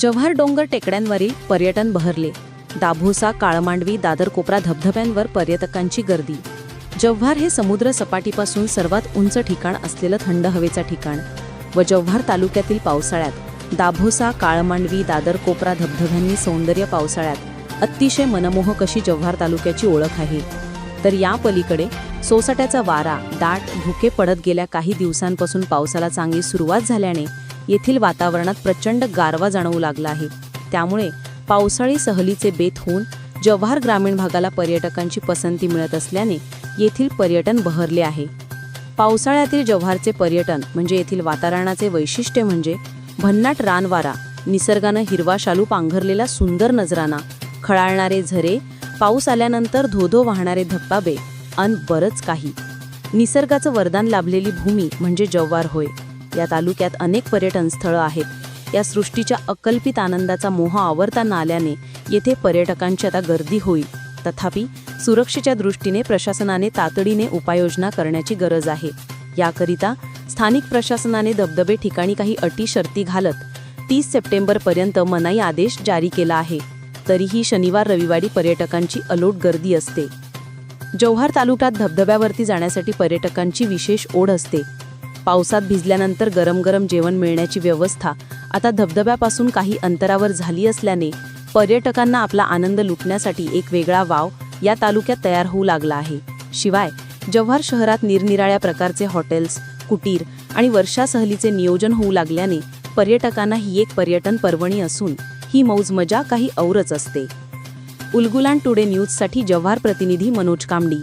जव्हार डोंगर टेकड्यांवरील पर्यटन बहरले. दाभोसा काळमांडवी दादर कोपरा धबधब्यांवर पर्यटकांची गर्दी. जव्हार हे समुद्र सपाटीपासून सर्वात उंच ठिकाण असलेलं थंड हवेचं ठिकाण व जव्हार तालुक्यातील पावसाळ्यात दाभोसा काळमांडवी दादर कोपरा धबधब्यांनी सौंदर्य पावसाळ्यात अतिशय मनमोहक अशी जव्हार तालुक्याची ओळख आहे. तर या पलीकडे सोसाट्याचा वारा दाट धुके पडत गेल्या काही दिवसांपासून पावसाला चांगली सुरुवात झाल्याने येथील वातावरणात प्रचंड गारवा जाणवू लागला आहे. त्यामुळे पावसाळी सहलीचे बेत होऊन जव्हार ग्रामीण भागाला पर्यटकांची पसंती मिळत असल्याने येथील पर्यटन बहरले आहे. पावसाळ्यातील जव्हारचे पर्यटन म्हणजे येथील वातावरणाचे वैशिष्ट्य म्हणजे भन्नाट रानवारा निसर्गानं हिरवा शालू पांघरलेला सुंदर नजराना खळाळणारे झरे पाऊस आल्यानंतर धोधो वाहणारे धप्पाबे अन बरंच काही. निसर्गाचं वरदान लाभलेली भूमी म्हणजे जव्हार होय. या तालुक्यात अनेक पर्यटन स्थळं आहेत. या सृष्टीच्या अकल्पित आनंदाचा मोह आवरता न आल्याने येथे पर्यटकांची आता गर्दी होईल. तथापि सुरक्षेच्या दृष्टीने प्रशासनाने तातडीने उपाययोजना करण्याची गरज आहे. याकरिता स्थानिक प्रशासनाने धबधबे ठिकाणी काही अटी शर्ती घालत तीस सप्टेंबरपर्यंत मनाई आदेश जारी केला आहे. तरीही शनिवार रविवारी पर्यटकांची अलोट गर्दी असते. जव्हार तालुक्यात धबधब्यावरती जाण्यासाठी पर्यटकांची विशेष ओढ असते. पावसात भिजल्यानंतर गरम गरम जेवण मिळण्याची व्यवस्था आता धबधब्यापासून काही अंतरावर झाली असल्याने पर्यटकांना आपला आनंद लुटण्यासाठी एक वेगळा वाव या तालुक्यात तयार होऊ लागला आहे. शिवाय जव्हार शहरात निरनिराळ्या प्रकारचे हॉटेल्स कुटीर आणि वर्षा सहलीचे नियोजन होऊ लागल्याने पर्यटकांना ही एक पर्यटन पर्वणी असून ही मौज मजा काही औरच असते. उलगुलान टुडे न्यूजसाठी जव्हार प्रतिनिधी मनोज कामडी.